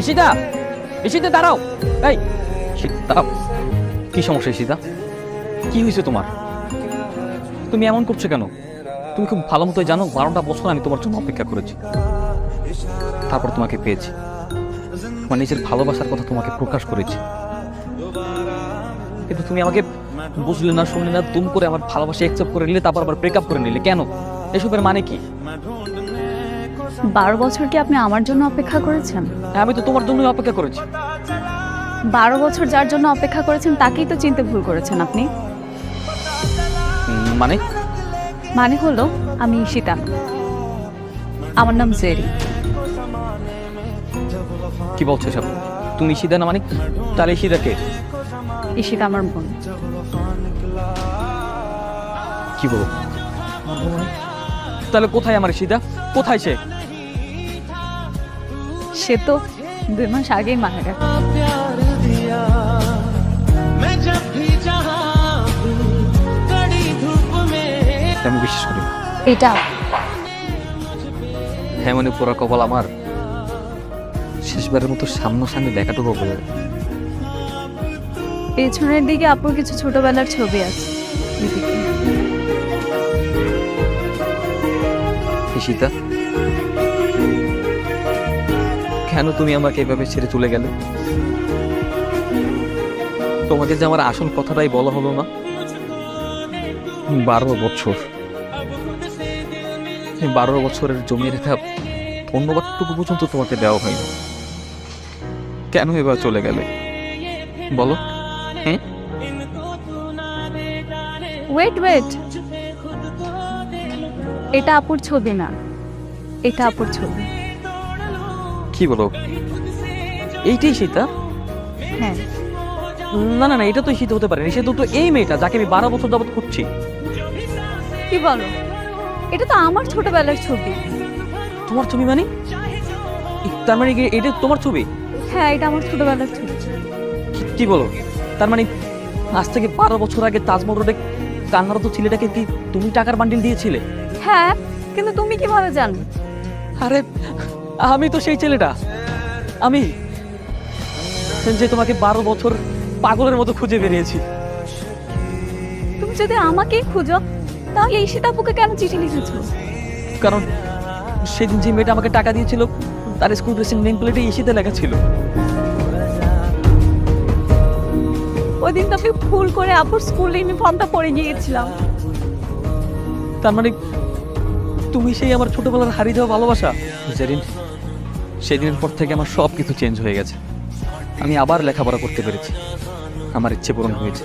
ঈশিতা ঈশিতা দাঁড়াও। এই সীতা কি সমস্যা ঈশিতা? কি হয়েছে তোমার? তুমি এমন করছ কেন? তুমি খুব ভালো মতোই জানো, বারোটা বছর আমি তোমার জন্য অপেক্ষা করেছি। তারপর তোমাকে পেয়েছি। আমার নিজের ভালোবাসার কথা তোমাকে প্রকাশ করেছি। কিন্তু তুমি আমাকে বুঝলে না, শুনলে না তুম করে আমার ভালোবাসা অ্যাকসেপ্ট করে নিলে, তারপর আবার ব্রেকআপ করে নিলে। কেন? এসবের মানে কি? বারো বছর কি আপনি আমার জন্য অপেক্ষা করেছেন? হ্যাঁ, আমি তো তোমার জন্যই অপেক্ষা করেছি। বারো বছর যার জন্য অপেক্ষা করেছেন তাকেই তো চিনতে ভুল করেছেন আপনি। মানে? মানে হলো আমি ঈশিতা। আমার নাম জেরি। কি বলছো সব তুমি ঈশিতা না মানে তাহলে ঈশিতা কে? ঈশিতা আমার বোন। কি বলো? তাহলে কোথায় আমার ঈশিতা? কোথায় সে? সে তো দুই মাস আগেই মারা গেছে। আমি বিশ্বাস করি এটা হ্যাঁ মানে পুরা কপাল আমার। শেষবারের মতো সামনাসামনি দেখাটুকু বলে পেছনের দিকে আপুর কিছু ছোটবেলার ছবি আছে। সীতা কেন তুমি আমাকে এভাবে ছেড়ে চলে গেলে? তোমাকে যে আমার আসল কথাটাই বলা হলো না? বারো বছর। বারো বছরের জমি রেখা ধন্যবাদটুকু পর্যন্ত তোমাকে দেওয়া হয়নি। কেন এবার চলে গেলে? বলো। হ্যাঁ? ওয়েট ওয়েট এটা আপুর ছবি না। এটা আপুর ছবি। কি বলো? এইটাই সীতা হ্যাঁ। না না না এটা তো শীত হতে পারে না। সে তো এই মেয়েটা যাকে আমি বারো বছর যাবত খুঁজছি। কি বলো? এটা তো আমার ছোটবেলার ছবি। তোমার ছবি মানে? তার মানে কি এটা তোমার ছবি? হ্যাঁ এটা আমার ছোটবেলার ছবি। কি- কি বলো? তার মানে আজ থেকে বারো বছর আগে তাজমহল রোডে কান্নারত ছেলেটাকে কি তুমি টাকার বান্ডিল দিয়েছিলে? হ্যাঁ কিন্তু তুমি কীভাবে জানো আরে আমি তো সেই ছেলেটা। আমি যে তোমাকে বারো বছর পাগলের মতো খুঁজে বেরিয়েছি। তুমি যদি আমাকেই খুঁজো তাহলে এই সীতাপুকে কেন চিঠি লিখেছো? কারণ সেদিন যে মেয়েটা আমাকে টাকা দিয়েছিল তার স্কুল ড্রেসিং নেম প্লেটে ইসিতে লেখা ছিল। ওই দিন তো আমি ভুল করে আপুর স্কুল ইউনিফর্মটা পরে গিয়েছিলাম। তার মানে তুমি সেই আমার ছোটবেলার হারিয়ে যাওয়া ভালোবাসা? যেদিন সেদিনের পর থেকে আমার সব কিছু চেঞ্জ হয়ে গেছে। আমি আবার লেখাপড়া করতে পেরেছি। আমার ইচ্ছে পূরণ হয়েছে।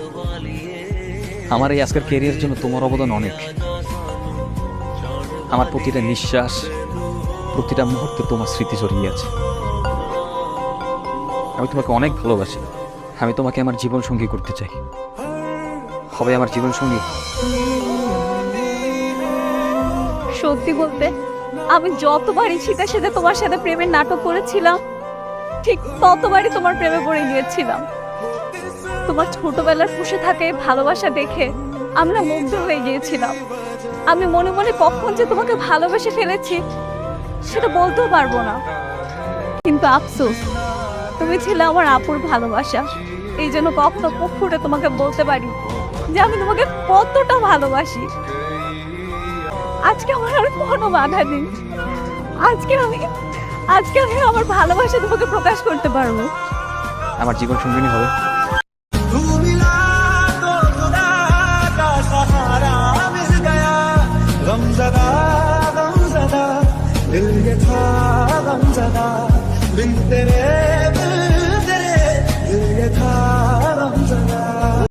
আমার এই আজকের ক্যারিয়ার জন্য তোমার অবদান অনেক। আমার প্রতিটা নিঃশ্বাস, প্রতিটা মুহূর্তে তোমার স্মৃতি জড়িয়ে আছে। আমি তোমাকে অনেক ভালোবাসি। আমি তোমাকে আমার জীবন সঙ্গী করতে চাই। হবে আমার জীবন সঙ্গী সত্যি বলতে আমি যতবারই সীতার সাথে তোমার সাথে প্রেমের নাটক করেছিলাম, ঠিক ততবারই তোমার প্রেমে পড়ে গিয়েছিলাম। তোমার ছোটবেলার বসে থাকে ভালোবাসা দেখে আমরা মুগ্ধ হয়ে গিয়েছিলাম। আমি মনে মনে কখন যে তোমাকে ভালোবেসে ফেলেছি, সেটা বলতেও পারব না। কিন্তু আফসোস, তুমি ছিলে আমার আপুর ভালোবাসা। এই জন্য কখনো মুখ তোমাকে বলতে পারি যে আমি তোমাকে কতটা ভালোবাসি। আজকে আমার আর কোনো বাধা নেই আজকে আমি আজকে আমি আমার ভালোবাসা তোমাকে প্রকাশ করতে পারবো আমার জীবন সঙ্গিনী হবে तू मिला तो खुदा का सहारा मिल गया गमजदा गमजदा दिल ये था गमजदा बिन तेरे दिल तेरे दिल ये था